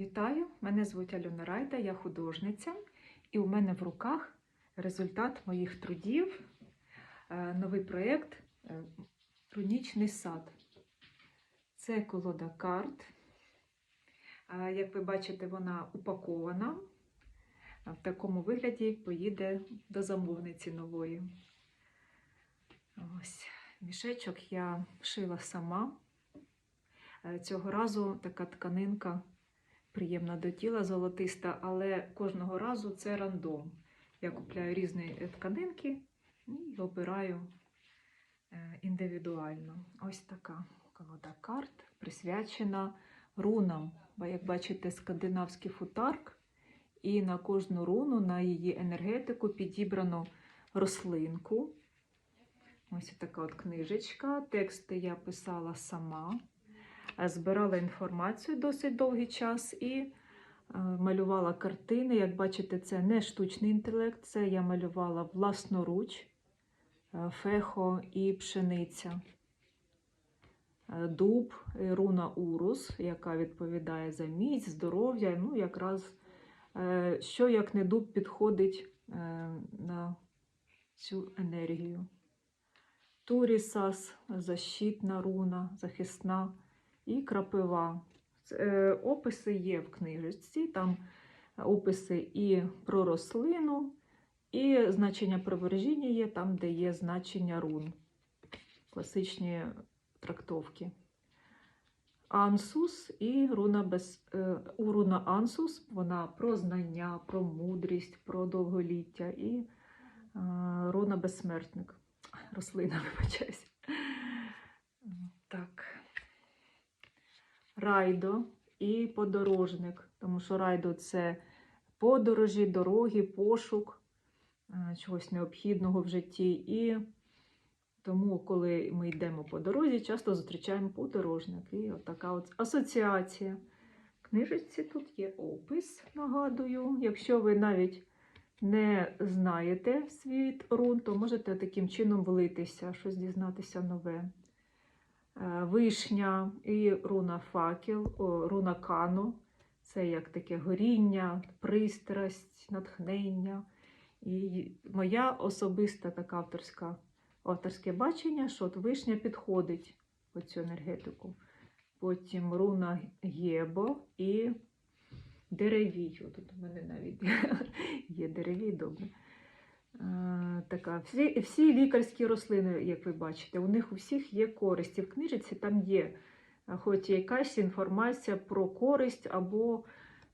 Вітаю! Мене звуть Альона Райда, я художниця, і у мене в руках результат моїх трудів, е, новий проєкт е, Рунічний сад. Це колода карт. Е, Як ви бачите, вона упакована. В такому вигляді поїде до замовниці нової. Ось мішечок я шила сама. Цього разу така тканинка приємна до тіла, золотиста, але кожного разу це рандом. Я купляю різні е, тканинки і обираю е, індивідуально. Ось така колода карт присвячена рунам. Бо, як бачите, скандинавський футарк, і на кожну руну, на її енергетику підібрано рослинку. Ось така от книжечка. Тексти я писала сама збирала інформацію досить довгий час і е, малювала картини. Як бачите, це не штучний інтелект, це я малювала власноруч, е, фехо і пшениця. Е, Дуб, е, руна урус, яка відповідає за міць, здоров'я. Ну, якраз е, що як не дуб підходить е, на цю енергію. Турісас, защитна руна, захисна і крапива. Е, Описи є в книжечці, там описи і про рослину, і значення приворожіння є там, де є значення рун, класичні трактовки. Ансус і руна без е, у руна Ансус вона про знання, про мудрість, про довголіття і е, руна безсмертник. Рослина, вибачаюся. Так. Райдо і подорожник, тому що райдо це подорожі, дороги, пошук е, чогось необхідного в житті. І тому, коли ми йдемо по дорозі, часто зустрічаємо подорожник. І от така от асоціація. В книжечці тут є опис, нагадую. Якщо ви навіть не знаєте світ рун, то можете таким чином влитися, щось дізнатися нове. Е, Вишня і руна факел, руна кано. Це як таке горіння, пристрасть, натхнення. І моя особиста така авторська, авторське бачення, що от вишня підходить по цю енергетику. Потім руна Гєбо і деревій. Тут у мене навіть є деревій, добре. Е, Така, всі, всі лікарські рослини, як ви бачите, у них у всіх є користь. І в книжці там є е, хоч якась інформація про користь або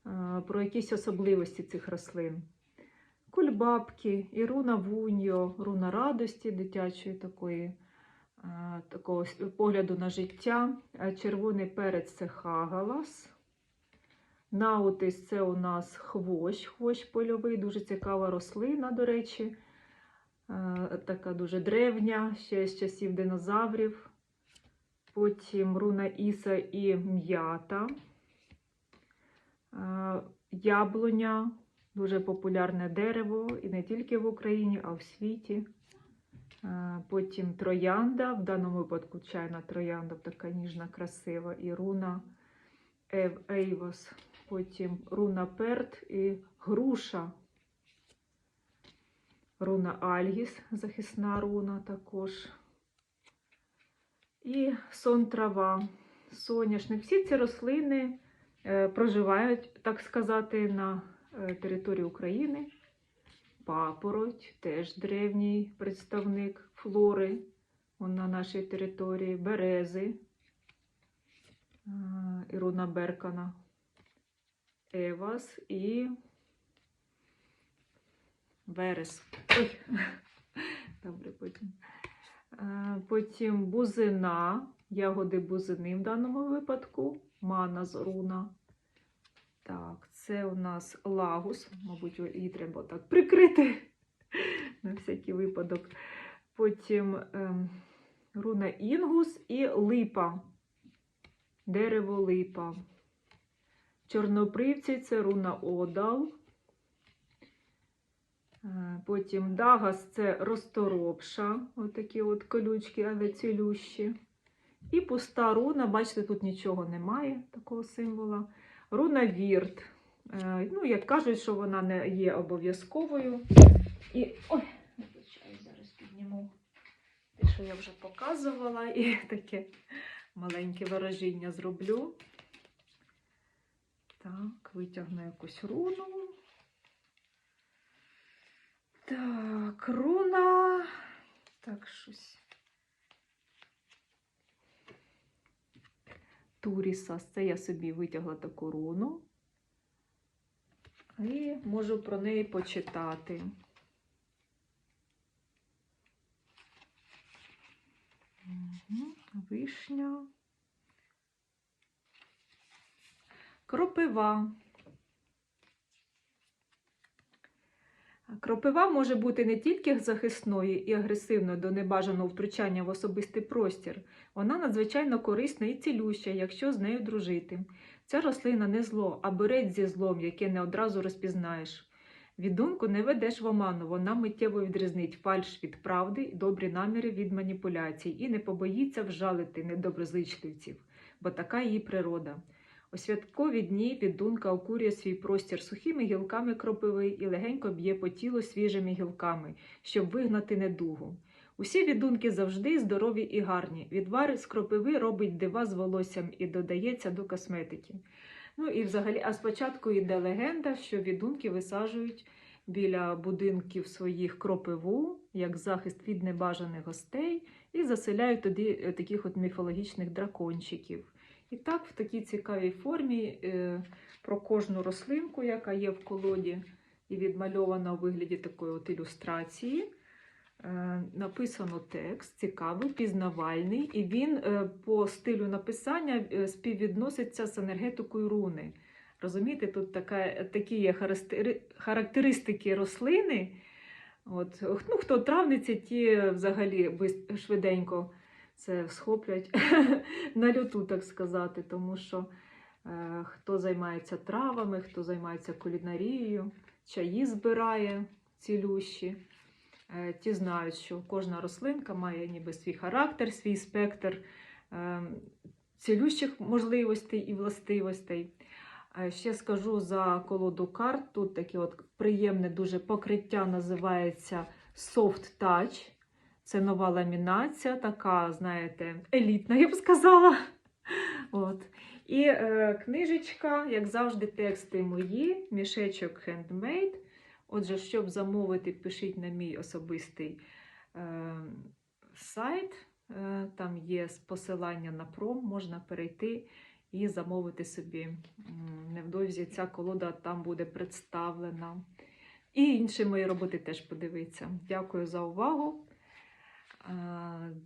е, про якісь особливості цих рослин. Кульбабки, і руна вуньо, руна радості дитячої такої, такого погляду на життя. Червоний перець це хагалас. Наутис це у нас хвощ, хвощ польовий, дуже цікава рослина, до речі. Е, Така дуже древня, ще з часів динозаврів. Потім руна Іса і м'ята. Е, Яблуня, дуже популярне дерево, і не тільки в Україні, а в світі. Е, Потім троянда, в даному випадку чайна троянда, така ніжна, красива, і руна Ейвос. Потім руна Перт і груша. Руна Альгіс, захисна руна також. І сон трава, соняшник. Всі ці рослини е, проживають, так сказати, на е, території України. Папороть, теж древній представник флори он на нашій території, берези, е, і руна Беркана. Евас і Верес. Добре, потім. Е, Потім бузина, ягоди бузини в даному випадку, мана з руна. Так, це у нас лагус, мабуть, її треба так прикрити на всякий випадок. Потім ем, руна інгус і липа, дерево липа. Чорнопривці це руна Одал. Е, Потім Дагас це розторопша, отакі от колючки, але цілющі. І пуста руна, бачите, тут нічого немає, такого символа. руна Вірт. Е, Ну, як кажуть, що вона не є обов'язковою. І ой, зараз підніму те, що я вже показувала, і таке маленьке вираження зроблю. Так, витягну якусь руну. Так, руна. Так, щось. Туріса. Це я собі витягла таку руну. І можу про неї почитати. Вишня. Кропива. Кропива може бути не тільки захисною і агресивною до небажаного втручання в особистий простір, вона надзвичайно корисна і цілюща, якщо з нею дружити. Ця рослина не зло, а борець зі злом, яке не одразу розпізнаєш. Відунку не ведеш в оману, вона миттєво відрізнить фальш від правди, добрі наміри від маніпуляцій і не побоїться вжалити недоброзичливців, бо така її природа. У святкові дні відунка окурює свій простір сухими гілками кропиви і легенько б'є по тілу свіжими гілками, щоб вигнати недугу. Усі відунки завжди здорові і гарні. Відвар з кропиви робить дива з волоссям і додається до косметики. Ну і взагалі, а спочатку йде легенда, що відунки висаджують біля будинків своїх кропиву, як захист від небажаних гостей, і заселяють туди е, таких от міфологічних дракончиків. І так, в такій цікавій формі е, про кожну рослинку, яка є в колоді, і відмальована у вигляді такої от ілюстрації. Е, Написано текст, цікавий, пізнавальний, і він е, по стилю написання співвідноситься з енергетикою руни. Розумієте, тут така, такі є характеристики рослини. От, ну, хто травниці, ті взагалі швиденько це схоплять на люту, так сказати, тому що е, хто займається травами, хто займається кулінарією, чаї збирає цілющі. Е, Ті знають, що кожна рослинка має ніби свій характер, свій спектр е, цілющих можливостей і властивостей. Е, Ще скажу за колоду карт. Тут таке от приємне дуже покриття називається Soft Touch. Це нова ламінація, така, знаєте, елітна, я б сказала. От. І е, книжечка, як завжди, тексти мої, мішечок Handmade. Отже, щоб замовити, пишіть на мій особистий е, сайт. Е, там є посилання на пром, можна перейти і замовити собі. Невдовзі ця колода там буде представлена. І інші мої роботи теж подивіться. Дякую за увагу.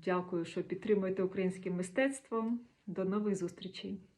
Дякую, що підтримуєте українське мистецтво. До нових зустрічей!